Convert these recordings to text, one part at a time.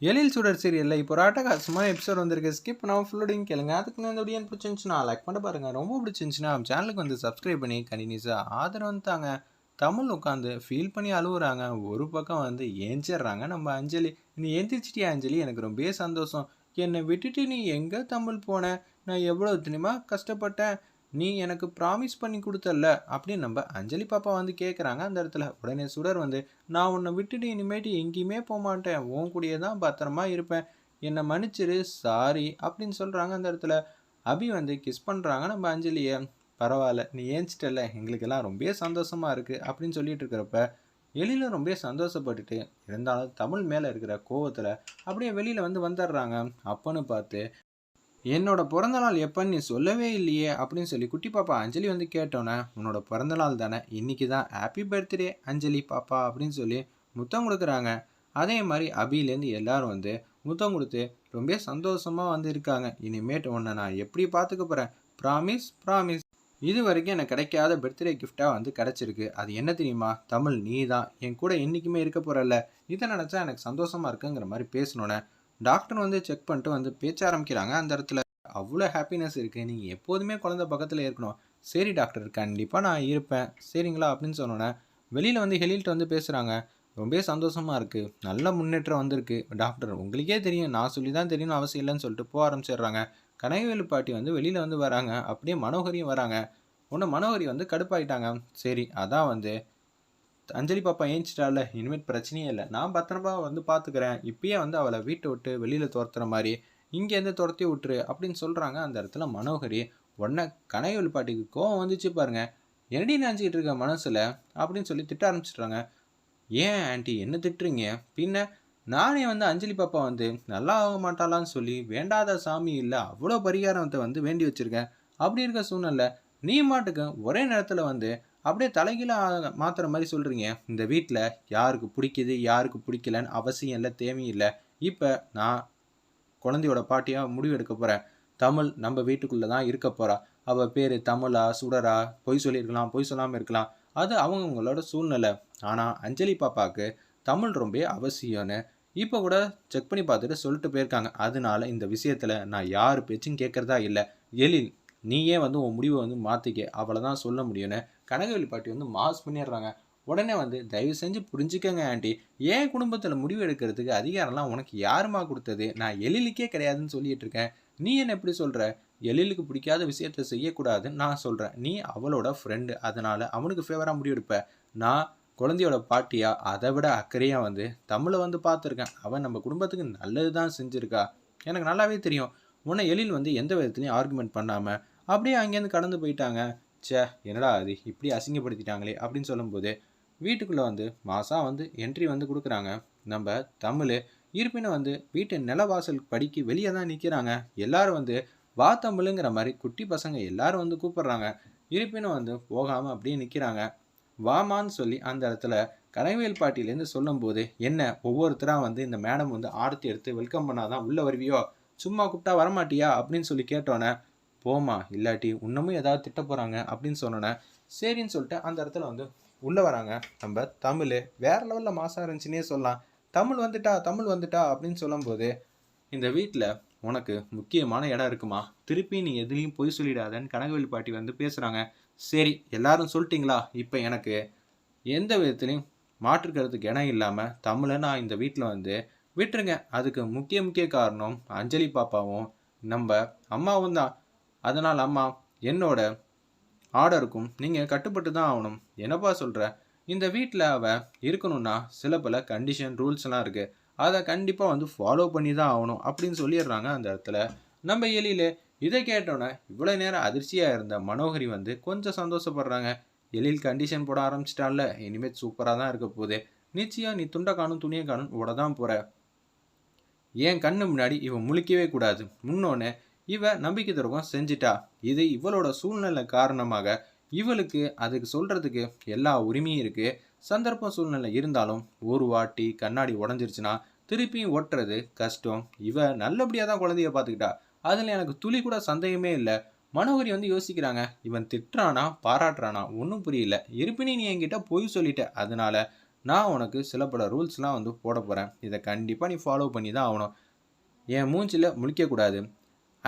எழில் சுடர் சீரியலில் இப்போ ஒரு எபிசோட் வந்திருக்கு. ஸ்கிப் நான் ஃபுல்லோடையும் கேளுங்க. அதுக்கு நான் இந்த வீடியோ பிடிச்சிருந்துச்சுன்னா லைக் பண்ண பாருங்க. ரொம்ப பிடிச்சிருந்துச்சுன்னா சேனலுக்கு வந்து சப்ஸ்கிரைப் பண்ணி கண்டினியூஸாக ஆதரவு வந்துட்டாங்க தமிழ் உட்காந்து ஃபீல் பண்ணி அழுவுறாங்க. ஒரு பக்கம் வந்து ஏஞ்சிடுறாங்க. நம்ம அஞ்சலி நீ ஏந்திரிச்சிட்டியா அஞ்சலி? எனக்கு ரொம்பவே சந்தோஷம். என்னை விட்டுட்டு நீ எங்கே தமிழ் போன? நான் எவ்வளோ தினமாக கஷ்டப்பட்டேன். நீ எனக்கு ப்ராமிஸ் பண்ணி கொடுத்தல்ல அப்படின்னு நம்ம அஞ்சலி பாப்பா வந்து கேட்குறாங்க அந்த இடத்துல உடனே சுடர் வந்து நான் உன்னை விட்டுட்டு இனிமேட்டு எங்கேயுமே போக மாட்டேன். உன் கூடயே தான் பத்திரமா இருப்பேன். என்னை மன்னிச்சிரு சாரி அப்படின்னு சொல்கிறாங்க அந்த இடத்துல அபி வந்து கிஸ் பண்ணுறாங்க நம்ம அஞ்சலியை பரவாயில்ல நீ ஏஞ்சிட்டல எங்களுக்கெல்லாம் ரொம்ப சந்தோஷமாக இருக்குது அப்படின்னு சொல்லிட்டு இருக்கிறப்ப எழில ரொம்ப சந்தோஷப்பட்டுட்டு இருந்தாலும் தமிழ் மேலே இருக்கிற கோவத்தில் அப்படியே வெளியில் வந்து வந்துடுறாங்க. அப்பன்னு பார்த்து என்னோட பிறந்தநாள் எப்போன்னு நீ சொல்லவே இல்லையே அப்படின்னு சொல்லி குட்டி பாப்பா அஞ்சலி வந்து கேட்டோன்னே உன்னோட பிறந்தநாள் தானே இன்னைக்கு தான் ஹாப்பி பர்த்டே அஞ்சலி பாப்பா அப்படின்னு சொல்லி முத்தம் கொடுக்குறாங்க. அதே மாதிரி அபிலேருந்து எல்லாரும் வந்து முத்தம் கொடுத்து ரொம்ப சந்தோஷமாக வந்து இருக்காங்க. இனிமேட்டு உன்னை நான் எப்படி பார்த்துக்க போகிறேன் ப்ராமிஸ் ப்ராமிஸ் இது வரைக்கும் எனக்கு கிடைக்காத பர்த்டே கிஃப்டாக வந்து கிடச்சிருக்கு. அது என்ன தெரியுமா? தமிழ் நீ தான் என் கூட என்றைக்குமே இருக்க போகிறல்ல இதை நினச்சா எனக்கு சந்தோஷமாக இருக்குங்கிற மாதிரி பேசணுன்னே டாக்டர் வந்து செக் பண்ணிட்டு வந்து பேச்ச ஆரம்பிக்கிறாங்க. அந்த இடத்துல அவ்வளோ ஹாப்பினஸ் இருக்குது நீங்கள் எப்போதுமே குழந்த பக்கத்தில் இருக்கணும். சரி டாக்டர் கண்டிப்பாக நான் இருப்பேன். சரிங்களா? அப்படின்னு சொன்னோன்னே வெளியில் வந்து ஹெலில்ட்டு வந்து பேசுகிறாங்க ரொம்ப சந்தோஷமாக இருக்குது நல்ல முன்னேற்றம் வந்திருக்கு. டாக்டர் உங்களுக்கே தெரியும். நான் சொல்லி தான் தெரியும்னு அவசியம் இல்லைன்னு சொல்லிட்டு போக ஆரம்பிச்சிடுறாங்க. கனகவேலு பாட்டி வந்து வெளியில் வந்து வராங்க. அப்படியே மனோகரியும் வராங்க. உன்னை மனோகரி வந்து கடுப்பாயிட்டாங்க. சரி அதான் வந்து அஞ்சலி பாப்பா ஏஞ்சிட்டால இனிமேல் பிரச்சனையே இல்லை. நான் பத்திரமா வந்து பார்த்துக்கிறேன் இப்பயே வந்து அவளை வீட்டை விட்டு வெளியில் துரத்துற மாதிரி இங்கேருந்து துரத்தி விட்டுரு அப்படின்னு சொல்கிறாங்க அந்த இடத்துல மனோகரி. உடனே கனைவல் பாட்டிக்கு கோவம் வந்துச்சு பாருங்க. என்னடி நினச்சிக்கிட்டு இருக்க மனசில்? அப்படின்னு சொல்லி திட்ட ஆரம்பிச்சிட்றாங்க. ஏன் ஆண்டி என்ன திட்டுறீங்க? பின்ன நானே வந்து அஞ்சலி பாப்பா வந்து நல்லா ஆக மாட்டாளான்னு சொல்லி வேண்டாத சாமி இல்லை அவ்வளோ பரிகாரத்தை வந்து வேண்டி வச்சுருக்கேன். அப்படி இருக்க சூழ்நிலை நீ மாட்டுக்கு ஒரே நேரத்தில் வந்து அப்படியே தலைகீழாக மாற்றுற மாதிரி சொல்கிறீங்க இந்த வீட்டில் யாருக்கு பிடிக்குது யாருக்கு பிடிக்கலன்னு அவசியம் இல்லை தேவையில்லை இப்போ நான் குழந்தையோட பாட்டியாக முடிவு எடுக்க போகிறேன் தமிழ் நம்ம வீட்டுக்குள்ளே தான் இருக்க போகிறா அவள் பேர் தமிழா சுடரா பொய் சொல்லியிருக்கலாம் பொய் சொல்லாமல் இருக்கலாம். அது அவங்கவுங்களோட சூழ்நிலை. ஆனால் அஞ்சலி பாப்பாவுக்கு தமிழ் ரொம்ப அவசியம்னு இப்போ கூட செக் பண்ணி பார்த்துட்டு சொல்லிட்டு போயிருக்காங்க. அதனால இந்த விஷயத்தில் நான் யார் பேச்சும் கேட்குறதா இல்லை. எழில் நீயே வந்து உன் முடிவை வந்து மாற்றிக்க அவளை தான் சொல்ல முடியும்னு கனகவெளி பாட்டி வந்து மாஸ் பண்ணிடுறாங்க. உடனே வந்து தயவு செஞ்சு புரிஞ்சுக்கங்க ஆண்டி. ஏன் குடும்பத்தில் முடிவு எடுக்கிறதுக்கு அதிகாரம்லாம் உனக்கு யாருமா கொடுத்தது? நான் எழிலுக்கே கிடையாதுன்னு சொல்லிட்டு இருக்கேன். நீ என்ன எப்படி சொல்கிற எழிலுக்கு பிடிக்காத விஷயத்த செய்யக்கூடாதுன்னு நான் சொல்கிறேன் நீ அவளோட ஃப்ரெண்டு அதனால் அவனுக்கு ஃபேவராக முடிவெடுப்ப. நான் குழந்தையோட பாட்டியா? அதை விட அக்கறையாக வந்து தமிழை வந்து பார்த்துருக்கேன். அவன் நம்ம குடும்பத்துக்கு நல்லது தான் செஞ்சுருக்கா. எனக்கு நல்லாவே தெரியும். உன்னை எழில் வந்து எந்த விதத்துலையும் ஆர்குமெண்ட் பண்ணாமல் அப்படியே அங்கேருந்து கடந்து போயிட்டாங்க. ச்சே என்னடா அது இப்படி அசிங்கப்படுத்திட்டாங்களே அப்படின்னு சொல்லும்போது வீட்டுக்குள்ளே வந்து மாதம் வந்து என்ட்ரி வந்து கொடுக்குறாங்க. நம்ம தமிழ் இருப்பினும் வந்து வீட்டு நிலவாசல் படிக்கு வெளியே தான் நிற்கிறாங்க எல்லாரும் வந்து வா தமிழுங்கிற மாதிரி குட்டி பசங்க எல்லாரும் வந்து கூப்பிடுறாங்க. இருப்பினும் வந்து போகாமல் அப்படியே நிற்கிறாங்க வாமான்னு சொல்லி அந்த இடத்துல கலைவேல் பாட்டிலேருந்து சொல்லும்போது என்ன ஒவ்வொருத்தராக வந்து இந்த மேடம் வந்து ஆர்த்தி எடுத்து வெல்கம் பண்ணாதான் உள்ளே வருவியோ? சும்மா கூப்பிட்டா வரமாட்டியா? அப்படின்னு சொல்லி கேட்டோன்னே போமா இல்லாட்டி இன்னமும் ஏதாவது திட்ட போகிறாங்க அப்படின்னு சொன்னோன்னே சரின்னு சொல்லிட்டு அந்த இடத்துல வந்து உள்ளே வராங்க. நம்ம தமிழ் வேற லெவலில் மாசாக இருந்துச்சுன்னே சொல்லலாம். தமிழ் வந்துட்டா தமிழ் வந்துட்டா அப்படின்னு சொல்லும்போது இந்த வீட்டில் உனக்கு முக்கியமான இடம் இருக்குமா? திருப்பி நீ எதுலேயும் பொய் சொல்லிடாதன்னு கனகவேலி பாட்டி வந்து பேசுகிறாங்க சரி எல்லாரும் சொல்லிட்டீங்களா? இப்போ எனக்கு எந்த விதத்துலையும் மாற்றுக்கிறதுக்கு இடம் இல்லாமல் தமிழை நான் இந்த வீட்டில் வந்து விட்டுருங்க. அதுக்கு முக்கிய முக்கிய காரணம் அஞ்சலி பாப்பாவும் நம்ம அம்மாவும் தான். அதனால் அம்மா என்னோட ஆர்டருக்கும் நீங்கள் கட்டுப்பட்டு தான் ஆகணும். என்னப்பா சொல்கிற இந்த வீட்டில் அவள் இருக்கணும்னா சில பல கண்டிஷன் ரூல்ஸ்லாம் இருக்குது அதை கண்டிப்பாக வந்து ஃபாலோ பண்ணி தான் ஆகணும் அப்படின்னு சொல்லிடுறாங்க அந்த இடத்துல. நம்ம எலியில இதை கேட்டோன்னே இவ்வளோ நேரம் அதிர்ச்சியாக இருந்த மனோகரி வந்து கொஞ்சம் சந்தோஷப்படுறாங்க. எழில் கண்டிஷன் போட ஆரம்பிச்சிட்டால இனிமேல் சூப்பராக தான் இருக்க போகுது. நிச்சயம் நீ துண்டை காணும் துணியை காணும் ஓட தான் போகிற என் கண்ணு முன்னாடி இவன் முழிக்கவே கூடாது. முன்னோன்னு இவ நம்பிக்கை துரோகம் செஞ்சிட்டா. இது இவளோட சூழ்நிலை காரணமாக இவளுக்கு அதுக்கு சொல்கிறதுக்கு எல்லா உரிமையும் இருக்குது சந்தர்ப்பம் சூழ்நிலை இருந்தாலும் ஒரு வாட்டி கண்ணாடி உடஞ்சிருச்சுன்னா திருப்பியும் ஒட்டுறது கஷ்டம். இவ நல்லபடியாக தான் குழந்தைய பார்த்துக்கிட்டா. அதில் எனக்கு துளி கூட சந்தேகமே இல்லை. மனோகரி வந்து யோசிக்கிறாங்க. இவன் திட்டுறானா பாராட்டுறானா ஒன்றும் புரியல. இருப்பினி நீ என்கிட்ட பொய் சொல்லிட்ட. அதனால நான் உனக்கு சில பல ரூல்ஸ்லாம் வந்து போட போகிறேன் இதை கண்டிப்பாக நீ ஃபாலோ பண்ணி தான் ஆகணும். என் மூஞ்சில் முழிக்கக்கூடாது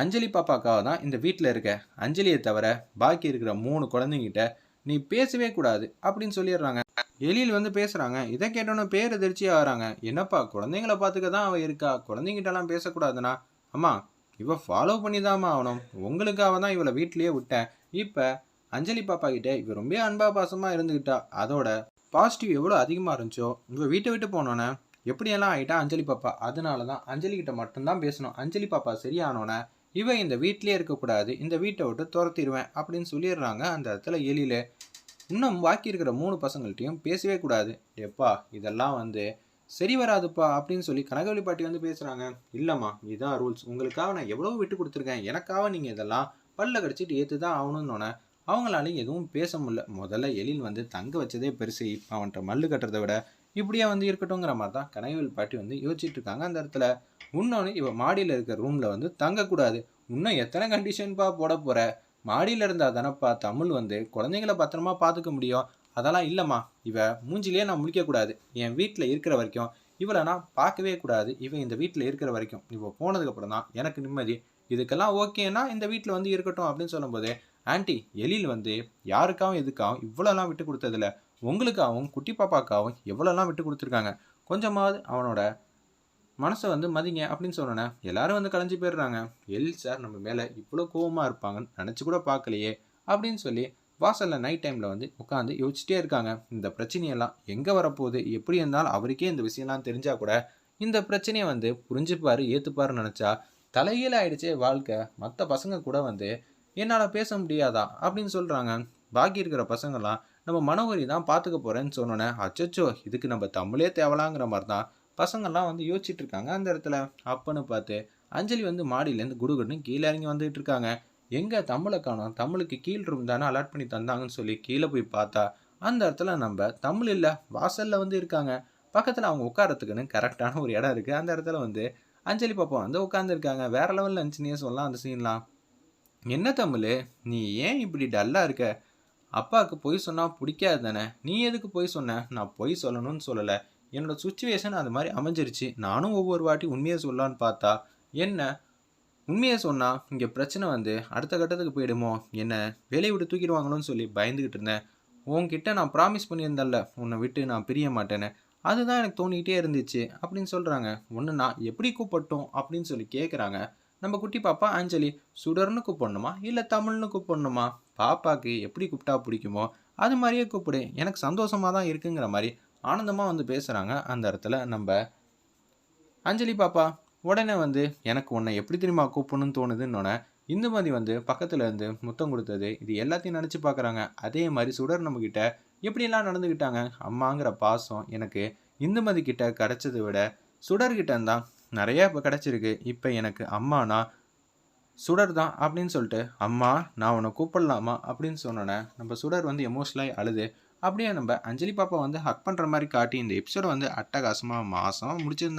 அஞ்சலி பாப்பாக்காக தான் இந்த வீட்டில் இருக்க. அஞ்சலியை தவிர பாக்கி இருக்கிற மூணு குழந்தைங்கிட்ட நீ பேசவே கூடாது அப்படின்னு சொல்லிடுறாங்க. எலியில் வந்து பேசுகிறாங்க இதை கேட்டோன்னே பேர் எதிர்ச்சி ஆகிறாங்க. என்னப்பா குழந்தைங்கள பார்த்துக்க தான் அவள் இருக்கா? குழந்தைங்கிட்டலாம் பேசக்கூடாதுண்ணா அம்மா இவள் ஃபாலோ பண்ணி தாம்மா ஆகணும். உங்களுக்காக தான் இவளை வீட்லேயே விட்டேன். இப்போ அஞ்சலி பாப்பா கிட்ட இவ ரொம்ப அன்பா பாசமாக இருந்துக்கிட்டா அதோட பாசிட்டிவ் எவ்வளோ அதிகமாக இருந்துச்சோ இவ வீட்டை விட்டு போனோன்னே எப்படியெல்லாம் ஆகிட்டா அஞ்சலி பாப்பா? அதனால தான் அஞ்சலி கிட்ட மட்டும்தான் பேசணும். அஞ்சலி பாப்பா சரியானோன்னே இவன் இந்த வீட்டிலே இருக்கக்கூடாது இந்த வீட்டை விட்டு துரத்திடுவேன் அப்படின்னு சொல்லிடுறாங்க அந்த இடத்துல எலியில. இன்னும் பாக்கி இருக்கிற மூணு பசங்கள்ட்டையும் பேசவே கூடாது. எப்பா இதெல்லாம் வந்து சரி வராதுப்பா அப்படின்னு சொல்லி கனகவழி பாட்டி வந்து பேசுகிறாங்க இல்லைம்மா இதுதான் ரூல்ஸ். உங்களுக்காக நான் எவ்வளோ விட்டு கொடுத்துருக்கேன். எனக்காக நீங்கள் இதெல்லாம் பல்ல கடிச்சிட்டு ஏற்று தான் ஆகணும்னு அவங்களாலையும் எதுவும் பேச முடியல. முதல்ல எழில் வந்து தங்க வச்சதே பெருசு. இப்போ அவன்கிட்ட மல்லு கட்டுறதை விட இப்படியே வந்து இருக்கட்டுங்கிற மாதிரி தான் கனகவேல் பாட்டி வந்து யோசிச்சுட்டு இருக்காங்க அந்த இடத்துல இன்னொன்று இப்போ மாடியில் இருக்கிற ரூமில் வந்து தங்கக்கூடாது. இன்னும் எத்தனை கண்டிஷன்ப்பா போட போகிற மாடியில் இருந்தால் தானேப்பா தமிழ் வந்து குழந்தைங்கள பத்திரமா பார்த்துக்க முடியும். அதெல்லாம் இல்லைம்மா. இவ மூஞ்சிலேயே நான் முழிக்கக்கூடாது. என் வீட்டில் இருக்கிற வரைக்கும் இவளை நான் பார்க்கவே கூடாது. இவன் இந்த வீட்டில் இருக்கிற வரைக்கும். இவள் போனதுக்கப்புறம் தான் எனக்கு நிம்மதி. இதுக்கெல்லாம் ஓகேன்னா இந்த வீட்டில் வந்து இருக்கட்டும் அப்படின்னு சொல்லும்போது ஆன்ட்டி எழில் வந்து யாருக்காகவும் எதுக்காகவும் இவ்வளோலாம் விட்டு கொடுத்ததில்ல. உங்களுக்காகவும் குட்டி பாப்பாக்காகவும் எவ்வளோலாம் விட்டு கொடுத்துருக்காங்க? கொஞ்சமாவது அவனோட மனசை வந்து மதிங்க அப்படின்னு சொன்னோன்னே எல்லாரும் வந்து கலைஞ்சு போயிடுறாங்க. எல் சார் நம்ம மேலே இவ்வளோ கோவமாக இருப்பாங்கன்னு நினச்சி கூட பார்க்கலையே அப்படின்னு சொல்லி வாசலில் நைட் டைமில் வந்து உட்காந்து யோசிச்சிட்டே இருக்காங்க. இந்த பிரச்சனையெல்லாம் எங்கே வரப்போகுது? எப்படி இருந்தாலும் அவருக்கே இந்த விஷயம்லாம் தெரிஞ்சால் கூட இந்த பிரச்சனையை வந்து புரிஞ்சுப்பார் ஏற்றுப்பாருன்னு நினச்சா தலையில் ஆயிடுச்சே வாழ்க்கை. மற்ற பசங்க கூட வந்து என்னால் பேச முடியாதா? அப்படின்னு சொல்கிறாங்க பாக்கி இருக்கிற பசங்கள்லாம் நம்ம மனோகரி தான் பார்த்துக்க போகிறேன்னு சொன்னோன்னே அச்சச்சோ இதுக்கு நம்ம தமிழே தேவலாங்கிற மாதிரி தான் பசங்கள்லாம் வந்து யோசிச்சுட்டு இருக்காங்க அந்த இடத்துல. அப்பன்னு பார்த்து அஞ்சலி வந்து மாடியிலேருந்து குடுகுடுன்னு கீழே இறங்கி வந்துகிட்டு இருக்காங்க. எங்கே தமிழை காணோம் தமிழுக்கு கீழ் ரூம் தானே அலாட் பண்ணி தந்தாங்கன்னு சொல்லி கீழே போய் பார்த்தா அந்த இடத்துல நம்ம தமிழ் இல்லை வாசலில் வந்து இருக்காங்க. பக்கத்தில் அவங்க உட்காரத்துக்குன்னு கரெக்டான ஒரு இடம் இருக்குது அந்த இடத்துல வந்து அஞ்சலி பாப்பா வந்து உட்காந்துருக்காங்க வேறு லெவலில் இருந்துச்சுன்னே சொல்லலாம் அந்த சீன்லாம் என்ன தமிழ் நீ ஏன் இப்படி டல்லாக இருக்க? அப்பாவுக்கு பொய் சொன்னால் பிடிக்காது தானே? நீ எதுக்கு பொய் சொன்ன? நான் பொய் சொல்லணும்னு சொல்லலை. என்னோட சுச்சுவேஷன் அது மாதிரி அமைஞ்சிருச்சு. நானும் ஒவ்வொரு வாட்டி உண்மையை சொல்லலான்னு பார்த்தா என்ன? உண்மையை சொன்னால் இங்கே பிரச்சனை வந்து அடுத்த கட்டத்துக்கு போயிடுமோ? என்ன வேலையை விட்டு தூக்கிடுவாங்களோன்னு சொல்லி பயந்துக்கிட்டு இருந்தேன். உன்கிட்ட நான் ப்ராமிஸ் பண்ணியிருந்தேன்ல உன்னை விட்டு நான் பிரிய மாட்டேன்னு. அதுதான் எனக்கு தோணிக்கிட்டே இருந்துச்சு அப்படின்னு சொல்கிறாங்க ஒன்று நான் எப்படி கூப்பிட்டோம் அப்படின்னு சொல்லி கேட்குறாங்க நம்ம குட்டி பாப்பா அஞ்சலி சுடர்னு கூப்பிடணுமா இல்லை தமிழ்னு கூப்பிடணுமா? பாப்பாக்கு எப்படி கூப்பிட்டா பிடிக்குமோ அது மாதிரியே கூப்பிடு. எனக்கு சந்தோஷமாக தான் இருக்குங்கிற மாதிரி ஆனந்தமாக வந்து பேசுகிறாங்க அந்த இடத்துல நம்ம அஞ்சலி பாப்பா. உடனே வந்து எனக்கு உன்னை எப்படி தெரியுமா கூப்பிடணும்னு தோணுதுன்னொன்னே இந்துமதி வந்து பக்கத்தில் இருந்து முத்தம் கொடுத்தது. இது எல்லாத்தையும் நினச்சி பார்க்குறாங்க அதே மாதிரி சுடர் நம்மக்கிட்ட எப்படிலாம் நடந்துக்கிட்டாங்க அம்மாங்கிற பாசம் எனக்கு இந்துமதி கிட்ட கிடச்சதை விட சுடர்கிட்ட தான் நிறைய இப்போ கிடச்சிருக்கு. இப்போ எனக்கு அம்மானா சுடர் தான் அப்படின்னு சொல்லிட்டு அம்மா நான் உன்னை கூப்பிடலாமா? அப்படின்னு சொன்னோன்னே நம்ம சுடர் வந்து எமோஷனலாகி அழுது. அப்படியே நம்ம அஞ்சலி பாப்பா வந்து ஹக் பண்ணுற மாதிரி காட்டி இந்த எபிசோட வந்து அட்டகாசமாக மாதம் முடிச்சிருந்தேன்